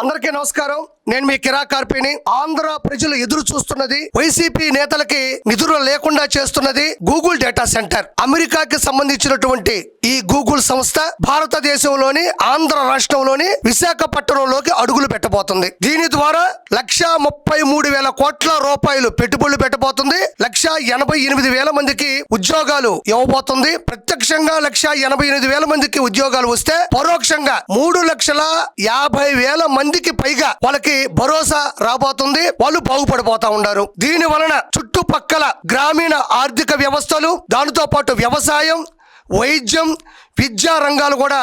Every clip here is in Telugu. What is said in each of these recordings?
అందరికీ నమస్కారం. నేను మీ కిరా కార్పిని. ఆంధ్ర ప్రజలు ఎదురు చూస్తున్నది వైసీపీ నేతలకి నిధులు లేకుండా చేస్తున్నది గూగుల్ డేటా సెంటర్. అమెరికాకి సంబంధించినటువంటి ఈ గూగుల్ సంస్థ భారతదేశంలోని ఆంధ్ర రాష్ట్రంలోని విశాఖపట్నంలోకి అడుగులు పెట్టబోతుంది. దీని ద్వారా లక్ష ముప్పై మూడు వేల కోట్ల రూపాయలు పెట్టుబడులు పెట్టబోతుంది. లక్ష ఎనభై ఎనిమిది వేల మందికి ఉద్యోగాలు ఇవ్వబోతుంది. ప్రత్యక్షంగా లక్ష ఎనభై ఎనిమిది వేల మందికి ఉద్యోగాలు వస్తే పరోక్షంగా మూడు లక్షల యాభై వేల మందికి పైగా వాళ్ళకి భరోసా రాబోతుంది. వాళ్ళు బాగుపడిపోతా ఉన్నారు. దీని వలన చుట్టుపక్కల గ్రామీణ ఆర్థిక వ్యవస్థలు దానితో పాటు వ్యవసాయం వైద్యం విద్యా రంగాలు కూడా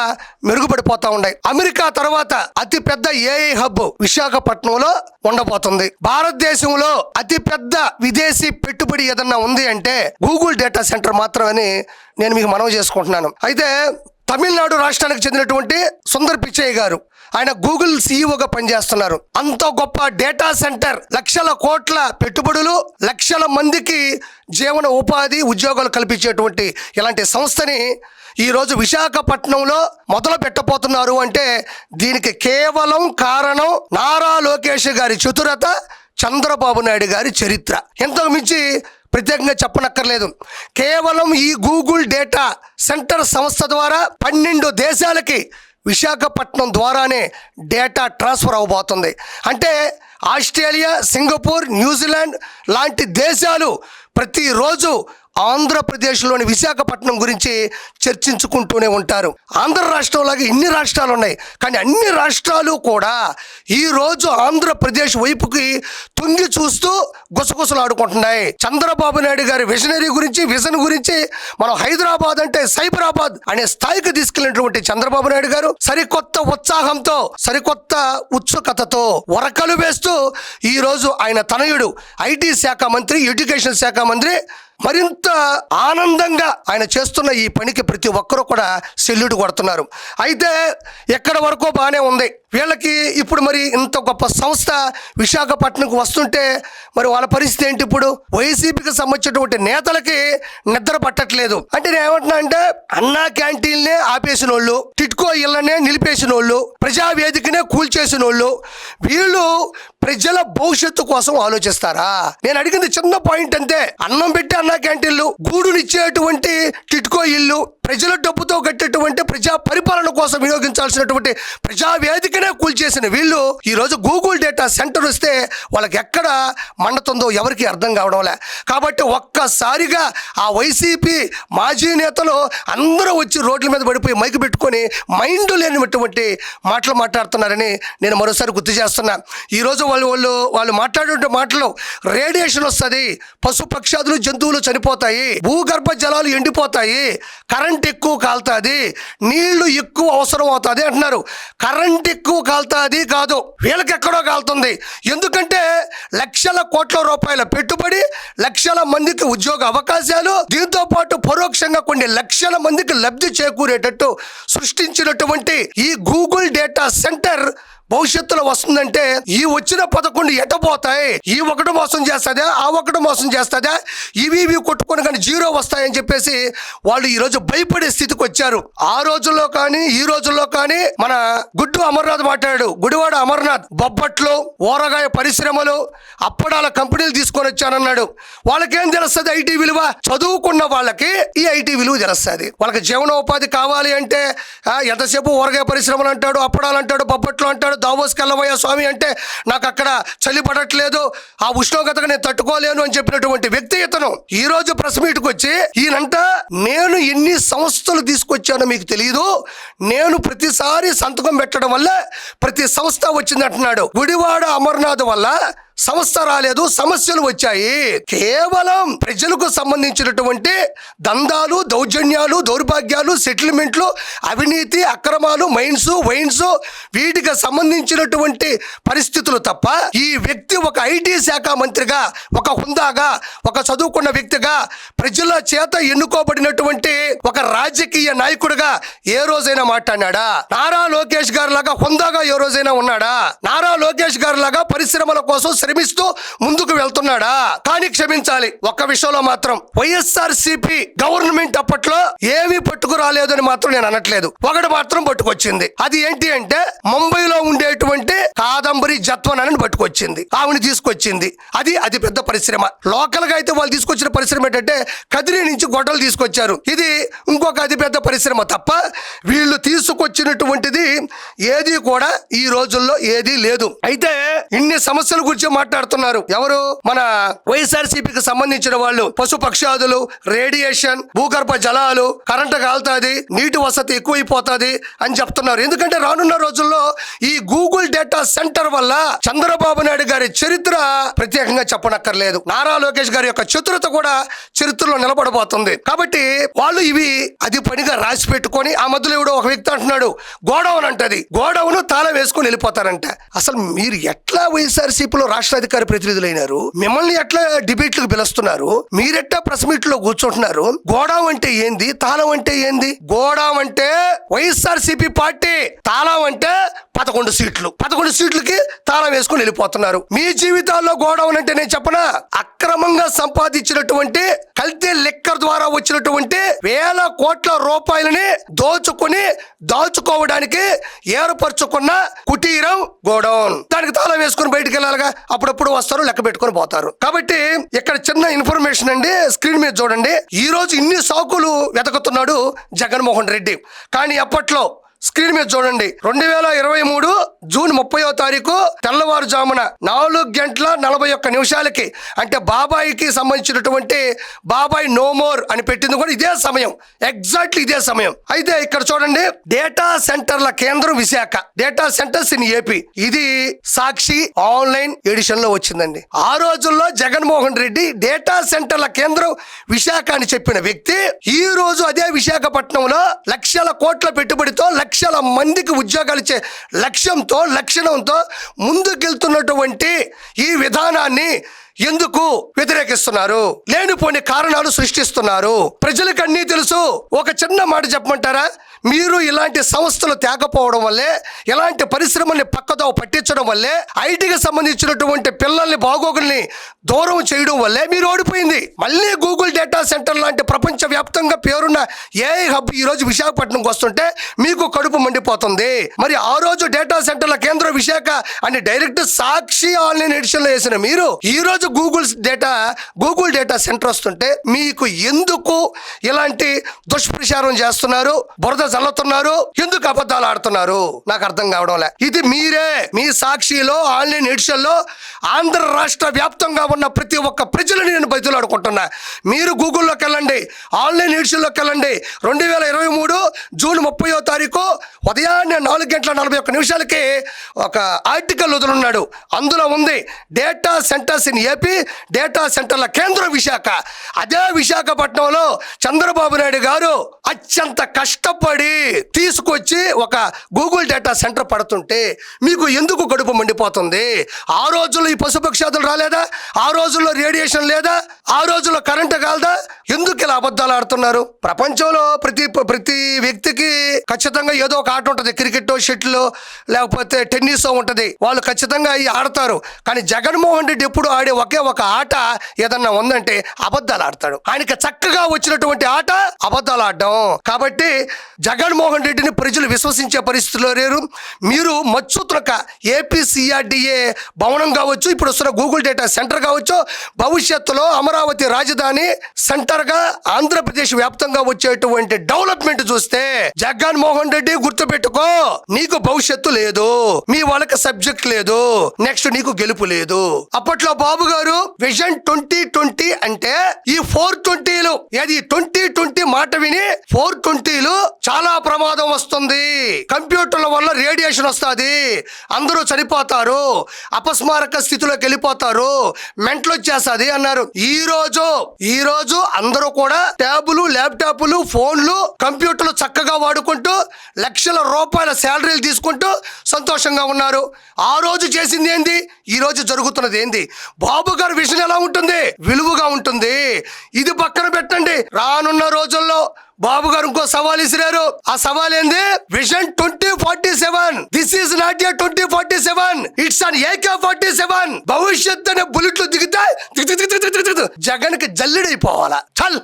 మెరుగుపడిపోతా ఉన్నాయి. అమెరికా తర్వాత అతి పెద్ద ఏఐ హబ్ విశాఖపట్నంలో ఉండబోతుంది. భారతదేశంలో అతి పెద్ద విదేశీ పెట్టుబడి ఏదన్నా ఉంది అంటే గూగుల్ డేటా సెంటర్ మాత్రమని నేను మీకు మనవి చేసుకుంటున్నాను. అయితే తమిళనాడు రాష్ట్రానికి చెందినటువంటి సుందర్ పిచ్చయ్య గారు. ఆయన గూగుల్ సీఈఓగా పనిచేస్తున్నారు. అంత గొప్ప డేటా సెంటర్ లక్షల కోట్ల పెట్టుబడులు లక్షల మందికి జీవన ఉపాధి ఉద్యోగాలు కల్పించేటువంటి ఇలాంటి సంస్థని ఈరోజు విశాఖపట్నంలో మొదలు పెట్టబోతున్నారు అంటే దీనికి కేవలం కారణం నారా లోకేష్ గారి చతురత చంద్రబాబు నాయుడు గారి చరిత్ర. ఇంతకు మించి ప్రత్యేకంగా చెప్పనక్కర్లేదు. కేవలం ఈ గూగుల్ డేటా సెంటర్ సంస్థ ద్వారా పన్నెండు దేశాలకి విశాఖపట్నం ద్వారానే డేటా ట్రాన్స్ఫర్ అవబోతుంది. అంటే ఆస్ట్రేలియా సింగపూర్ న్యూజిలాండ్ లాంటి దేశాలు ప్రతిరోజు ఆంధ్రప్రదేశ్లోని విశాఖపట్నం గురించి చర్చించుకుంటూనే ఉంటారు. ఆంధ్ర రాష్ట్రంలాగా ఇన్ని రాష్ట్రాలు ఉన్నాయి. కానీ అన్ని రాష్ట్రాలు కూడా ఈరోజు ఆంధ్రప్రదేశ్ వైపుకి తొంగి చూస్తూ గుసగుసలు ఆడుకుంటున్నాయి చంద్రబాబు నాయుడు గారి విజనరీ గురించి విజన్ గురించి మనం హైదరాబాద్ అంటే సైబరాబాద్ అనే స్థాయికి తీసుకెళ్ళినటువంటి చంద్రబాబు నాయుడు గారు సరికొత్త ఉత్సాహంతో సరికొత్త ఉత్సుకతతో వరకలు వేస్తూ ఈ రోజు ఆయన తనయుడు ఐటీ శాఖ మంత్రి ఎడ్యుకేషన్ శాఖ మంత్రి మరింత ఆనందంగా ఆయన చేస్తున్న ఈ పనికి ప్రతి ఒక్కరూ కూడా సెల్యూట్ కొడుతున్నారు. అయితే ఎక్కడ వరకు బాగానే ఉంది? వీళ్ళకి ఇప్పుడు మరి ఇంత గొప్ప సంస్థ విశాఖపట్నంకు వస్తుంటే మరి వాళ్ళ పరిస్థితి ఏంటి ఇప్పుడు? వైసీపీకి సంబంధించినటువంటి నేతలకి నిద్ర పట్టట్లేదు. అంటే నేను ఏమంటున్నా అంటే అన్నా క్యాంటీన్లే ఆపేసిన వాళ్ళు టిట్కో ఇళ్ళనే నిలిపేసిన వాళ్ళు ప్రజావేదికనే కూల్చేసిన వాళ్ళు వీళ్ళు ప్రజల భవిష్యత్తు కోసం ఆలోచిస్తారా? నేను అడిగింది చిన్న పాయింట్ అంతే అన్నం పెట్టి అన్న క్యాంటీన్లు గూడునిచ్చేటువంటి టిట్కో ఇల్లు ప్రజల డబ్బుతో కట్టేటువంటి ప్రజా పరిపాలన కోసం వినియోగించాల్సినటువంటి ప్రజా వేదికనే కూల్చేసిన వీళ్ళు ఈరోజు గూగుల్ డేటా సెంటర్ వస్తే వాళ్ళకి ఎక్కడ మండుతుందో ఎవరికి అర్థం కావడంలే కాబట్టి ఒక్కసారిగా ఆ వైసీపీ మాజీ నేతలు అందరూ వచ్చి రోడ్ల మీద పడిపోయి మైకు పెట్టుకొని మైండ్ లేనిటువంటి మాటలు మాట్లాడుతున్నారని నేను మరోసారి గుర్తు చేస్తున్నా. ఈరోజు వాళ్ళు వాళ్ళు వాళ్ళు మాట్లాడే మాటలు రేడియేషన్ వస్తుంది పశు పక్షాదులు జంతువులు చనిపోతాయి భూగర్భ జలాలు ఎండిపోతాయి కరెంట్ ఎక్కువ కాలుతుంది నీళ్ళు ఎక్కువ అవసరం అవుతుంది అంటున్నారు. కరెంట్ ఎక్కువ కాలుతుంది కాదు వీళ్ళకి ఎక్కడో కాలుతుంది. ఎందుకంటే లక్షల కోట్ల రూపాయల పెట్టుబడి లక్షల మందికి ఉద్యోగ అవకాశాలు దీంతో పాటు పరోక్షంగా కొన్ని లక్షల మందికి లబ్ధి చేకూరేటట్టు సృష్టించినటువంటి ఈ గూగుల్ డేటా సెంటర్ భవిష్యత్తులో వస్తుందంటే ఈ వచ్చిన పదకొండు ఎటపోతాయి ఈ ఒకటి మోసం చేస్తుందా? ఆ ఒకటి మోసం చేస్తుందా? ఇవి ఇవి కొట్టుకొని కానీ జీరో వస్తాయని చెప్పేసి వాళ్ళు ఈ రోజు భయపడే స్థితికి వచ్చారు. ఆ రోజుల్లో కానీ ఈ రోజుల్లో కానీ మన గుడ్డు అమర్నాథ్ మాట్లాడాడు. గుడివాడ అమర్నాథ్ బొబ్బట్లు ఊరగాయ పరిశ్రమలు అప్పడాల కంపెనీలు తీసుకొని వచ్చానన్నాడు. వాళ్ళకేం తెలుస్తుంది ఐటీ విలువ? చదువుకున్న వాళ్ళకి ఈ ఐటీ విలువ తెలుస్తుంది. వాళ్ళకి జీవనోపాధి కావాలి అంటే ఎంతసేపు ఊరగాయ పరిశ్రమలు అంటాడు అప్పడాలు అంటాడు బొబ్బట్లు అంటాడు దావోస్ స్వామి అంటే నాకు అక్కడ చలి పడట్లేదు ఆ ఉష్ణోగ్రతకు నేను తట్టుకోలేను అని చెప్పినటువంటి వ్యక్తి ఇతను. ఈ రోజు ప్రెస్ మీట్కి వచ్చి ఈయనంట నేను ఎన్ని సంస్థలు తీసుకొచ్చానో మీకు తెలియదు నేను ప్రతిసారి సంతకం పెట్టడం వల్ల ప్రతి సంస్థ వచ్చిందంటున్నాడు గుడివాడ అమర్నాథ్ వల్ల సంస్థ రాలేదు సమస్యలు వచ్చాయి. కేవలం ప్రజలకు సంబంధించినటువంటి దందాలు దౌర్జన్యాలు దౌర్భాగ్యాలు సెటిల్మెంట్లు అవినీతి అక్రమాలు మైన్స్ వైన్స్ వీటికి సంబంధించినటువంటి పరిస్థితులు తప్ప ఈ వ్యక్తి ఒక ఐటీ శాఖ మంత్రిగా ఒక హుందాగా ఒక చదువుకున్న వ్యక్తిగా ప్రజల చేత ఎన్నుకోబడినటువంటి ఒక రాజకీయ నాయకుడిగా ఏ రోజైనా మాట్లాడినాడా? నారా లోకేష్ గారి లాగా హుందాగా ఏ రోజైనా ఉన్నాడా? నారా లోకేష్ గారి లాగా పరిశ్రమల కోసం శ్రమిస్తూ ముందుకు వెళ్తున్నాడా? కానీ క్షమించాలి. ఒక్క విషయంలో మాత్రం. వైఎస్ఆర్ సిపి గవర్నమెంట్ అప్పట్లో ఏమీ పట్టుకురాలేదని మాత్రం నేను అనట్లేదు. ఒకటి మాత్రం పట్టుకొచ్చింది. అది ఏంటి అంటే ముంబైలో ఉండేటువంటి కాదంబరి జత్వన్ అని పట్టుకొచ్చింది. ఆవిడ తీసుకొచ్చింది. అది అది పెద్ద పరిశ్రమ. లోకల్గా అయితే వాళ్ళు తీసుకొచ్చిన పరిశ్రమ ఏంటంటే కదిరి నుంచి గొడ్డలు తీసుకొచ్చారు. ఇది ఇంకొక అతిపెద్ద పరిశ్రమ తప్ప వీళ్ళు తీసుకొచ్చినటువంటిది ఏది కూడా ఈ రోజుల్లో ఏది లేదు. అయితే ఇన్ని సమస్యల గురించి మాట్లాడుతున్నారు. ఎవరు? మన వైఎస్ఆర్సీపీకి సంబంధించిన వాళ్ళు. పశు పక్షాదులు రేడియేషన్ భూగర్భ జలాలు కరెంటు కాలుతుంది నీటి వసతి ఎక్కువైపోతుంది అని చెప్తున్నారు. ఎందుకంటే రానున్న రోజుల్లో ఈ గూగుల్ డేటా సెంటర్ వల్ల చంద్రబాబు నాయుడు గారి చరిత్ర ప్రత్యేకంగా చెప్పనక్కర్లేదు. నారా లోకేష్ గారి యొక్క చతురత కూడా చరిత్రలో నిలబడబోతుంది. కాబట్టి వాళ్ళు ఇవి అది పనిగా రాసి పెట్టుకొని ఆ మధ్యలో ఎవడో ఒక వ్యక్తి అంటున్నాడు గోడౌన్ అంటది. గోడౌన్ తాళం వేసుకొని వెళ్ళిపోతారంట. అసలు మీరు ఎట్లా వైఎస్ఆర్సీపీలో రాష్ట్ర అధికార ప్రతినిధులైనారు. మిమ్మల్ని ఎట్లా డిబేట్లకు పిలుస్తున్నారు? మీరెట్టా ప్రెస్ మీట్లో కూర్చుంటున్నారు? గోడౌన్ అంటే ఏంది? తాళం అంటే ఏంది? గోడౌన్ అంటే వైఎస్ఆర్సీపీ పార్టీ తాళం అంటే పదకొండు సీట్లు. పదకొండు సీట్లకి తాళం వేసుకొని వెళ్ళిపోతున్నారు. మీ జీవితాల్లో గోడౌన్ అంటే నేను చెప్పనా? అక్రమంగా సంపాదించినటువంటి కల్తీ లెక్కర్ ద్వారా వచ్చినటువంటి వేల కోట్ల రూపాయలని దోచుకొని దాచుకోవడానికి ఏర్పరచుకున్న కుటీరం గోడౌన్ దానికి తాళం వేసుకొని బయటికి వెళ్ళాలిగా అప్పుడప్పుడు వస్తారు లెక్క పెట్టుకొని పోతారు. కాబట్టి ఇక్కడ చిన్న ఇన్ఫర్మేషన్ అండి స్క్రీన్ మీద చూడండి. ఈ రోజు ఇన్ని సాకులు వెతకుతున్నాడు జగన్మోహన్ రెడ్డి. కానీ అప్పట్లో స్క్రీన్ మీద చూడండి. రెండు వేల ఇరవై మూడు జూన్ ముప్పయో తారీఖు తెల్లవారుజామున నాలుగు గంటల నలభై ఒక్క నిమిషాలకి అంటే బాబాయికి సంబంధించినటువంటి బాబాయ్ నో మోర్ అని పెట్టింది కూడా ఇదే సమయం. ఎగ్జాక్ట్లీ ఇదే సమయం. అయితే ఇక్కడ చూడండి డేటా సెంటర్ల కేంద్రం Visakha. Data centres in AP. ఇది సాక్షి ఆన్లైన్ ఎడిషన్లో వచ్చిందండి. ఆ రోజుల్లో జగన్మోహన్ రెడ్డి డేటా సెంటర్ల కేంద్రం విశాఖ అని చెప్పిన వ్యక్తి ఈ రోజు అదే విశాఖపట్నంలో లక్షల కోట్ల పెట్టుబడితో లక్షల మందికి ఉద్యోగాలు ఇచ్చే లక్ష్యంతో లక్షణంతో ముందుకెళ్తున్నటువంటి ఈ విధానాన్ని ఎందుకు వ్యతిరేకిస్తున్నారు? లేనిపోని కారణాలు సృష్టిస్తున్నారు. ప్రజలకు అన్నీ తెలుసు. ఒక చిన్న మాట చెప్పమంటారా? మీరు ఇలాంటి సంస్థలు తేకపోవడం వల్లే ఇలాంటి పరిశ్రమల్ని పక్కతో పట్టించడం వల్లే ఐటీకి సంబంధించినటువంటి పిల్లల్ని బాగోగుల్ని దూరం చేయడం వల్లే మీరు ఓడిపోయింది. మళ్ళీ గూగుల్ డేటా సెంటర్ లాంటి ప్రపంచ వ్యాప్తంగా పేరున్న ఏఐ హబ్ ఈరోజు విశాఖపట్నంకి వస్తుంటే మీకు కడుపు మండిపోతుంది. మరి ఆ రోజు డేటా సెంటర్ల కేంద్ర విశాఖ అని డైరెక్ట్ సాక్షి ఆన్లైన్ ఎడిషన్లో వేసిన మీరు ఈ రోజు Google data Google data center వస్తుంటే మీకు ఎందుకు ఇలాంటి దుష్ప్రచారం చేస్తున్నారు? బురద చల్లుతున్నారు? ఎందుకు అబద్ధాలు ఆడుతున్నారు? నాకు అర్థం కావడం లే. ఇది మీరే. మీ సాక్షిలో ఆన్లైన్ ఎడిషన్లో ఆంధ్ర రాష్ట్ర వ్యాప్తంగా ఉన్న ప్రతి ఒక్క ప్రజలని నేను బతిలాడుకుంటున్నా మీరు గూగుల్లోకి వెళ్ళండి ఆన్లైన్ ఎడిషన్లోకి వెళ్ళండి. రెండు వేల ఇరవై మూడు జూన్ ముప్పయో తారీఖు ఉదయాన్నే నాలుగు గంటల నలభై ఒక్క నిమిషాలకి ఒక ఆర్టికల్ వదులున్నాడు. అందులో ఉంది data centers in AP data సెంటర్ల కేంద్రం విశాఖ. అదే విశాఖపట్నంలో చంద్రబాబు నాయుడు గారు అత్యంత కష్టపడి తీసుకొచ్చి ఒక గూగుల్ డేటా సెంటర్ పడుతుంటే మీకు ఎందుకు కడుపు మండిపోతుంది? ఆ రోజుల్లో ఈ పశుపక్షాదులు రాలేదా? ఆ ఆ రోజుల్లో రేడియేషన్ లేదా? ఆ రోజుల్లో కరెంటు కాలదా? ఎందుకు ఇలా అబద్ధాలు ఆడుతున్నారు? ప్రపంచంలో ప్రతి ప్రతి వ్యక్తికి ఖచ్చితంగా ఏదో ఒక ఆట ఉంటుంది. క్రికెట్ షటిల్ లేకపోతే టెన్నిస్ ఉంటుంది. వాళ్ళు ఖచ్చితంగా అవి ఆడతారు. కానీ జగన్మోహన్ రెడ్డి ఎప్పుడు ఆడే ఒకే ఒక ఆట ఏదన్నా ఉందంటే అబద్ధాలు ఆడతాడు. ఆయనకి చక్కగా వచ్చినటువంటి ఆట అబద్ధాలు ఆడడం. కాబట్టి జగన్మోహన్ రెడ్డిని ప్రజలు విశ్వసించే పరిస్థితిలో లేరు. మీరు మచ్చుతునక ఏపీసీఆర్డీఏ భవనం కావచ్చు ఇప్పుడు వస్తున్న గూగుల్ డేటా సెంటర్ కావచ్చు భవిష్యత్తులో అమరావతి రాజధాని సెంటర్గా ఆంధ్రప్రదేశ్ వ్యాప్తంగా వచ్చేటువంటి డెవలప్మెంట్ చూస్తే జగన్ మోహన్ రెడ్డి గుర్తుపెట్టుకో నీకు భవిష్యత్తు లేదు మీ వాళ్ళకి సబ్జెక్ట్ లేదు నెక్స్ట్ నీకు గెలుపు లేదు. అప్పట్లో బాబు గారు విజన్ ట్వంటీ ట్వంటీ అంటే ఈ ఫోర్ ట్వంటీలు ఏది ట్వంటీ ట్వంటీ మాట విని ఫోర్ ట్వంటీలు చాలా ప్రమాదం వస్తుంది. కంప్యూటర్ల వల్ల రేడియేషన్ వస్తుంది అందరూ చనిపోతారు అపస్మారక స్థితిలోకి వెళ్ళిపోతారు మెంట్లు వచ్చేస్తుంది అన్నారు. ఈ రోజు ఈ రోజు అందరూ కూడా ట్యాబులు ల్యాప్టాప్లు ఫోన్లు కంప్యూటర్లు చక్కగా వాడుకుంటూ లక్షల రూపాయల శాలరీలు తీసుకుంటూ సంతోషంగా ఉన్నారు. ఆ రోజు చేసింది ఏంది? ఈ రోజు జరుగుతున్నది ఏంది? బాబు గారి విషయం ఎలా ఉంటుంది? విలువగా ఉంటుంది. ఇది పక్కన పెట్టండి. రానున్న రోజుల్లో బాబు గారు ఇంకో సవాల్ ఇసిరారు ఆ సవాల్ ఏంది vision twenty forty seven this is not a twenty forty seven it's an AK forty seven భవిష్యత్ అనే బుల్లెట్లు దిగితే జగన్కి జల్లెడైపోవాలా చల్